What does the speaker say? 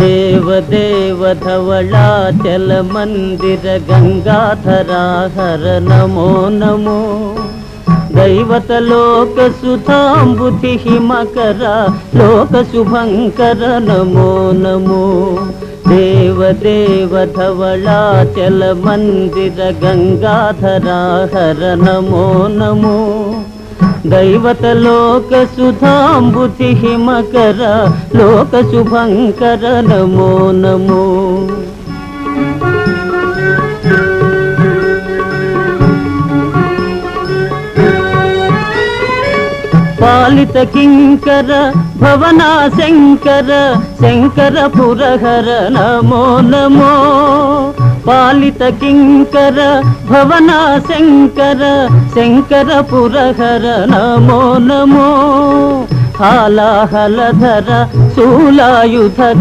దేవదేవ ధవళాచల మందిర గంగాధరా హర నమో నమో దైవత లోక సుధాంబుధి హిమకర లోక శుభంకర నమో నమో దేవదేవ ధవళాచల మందిర పాలిత కింకర భవనా శంకర శంకర పురహర నమో నమో. పాలిత కింకర భవనా శంకర శంకర పురహర నమో నమో. హాలాహలధర శూలాయుధ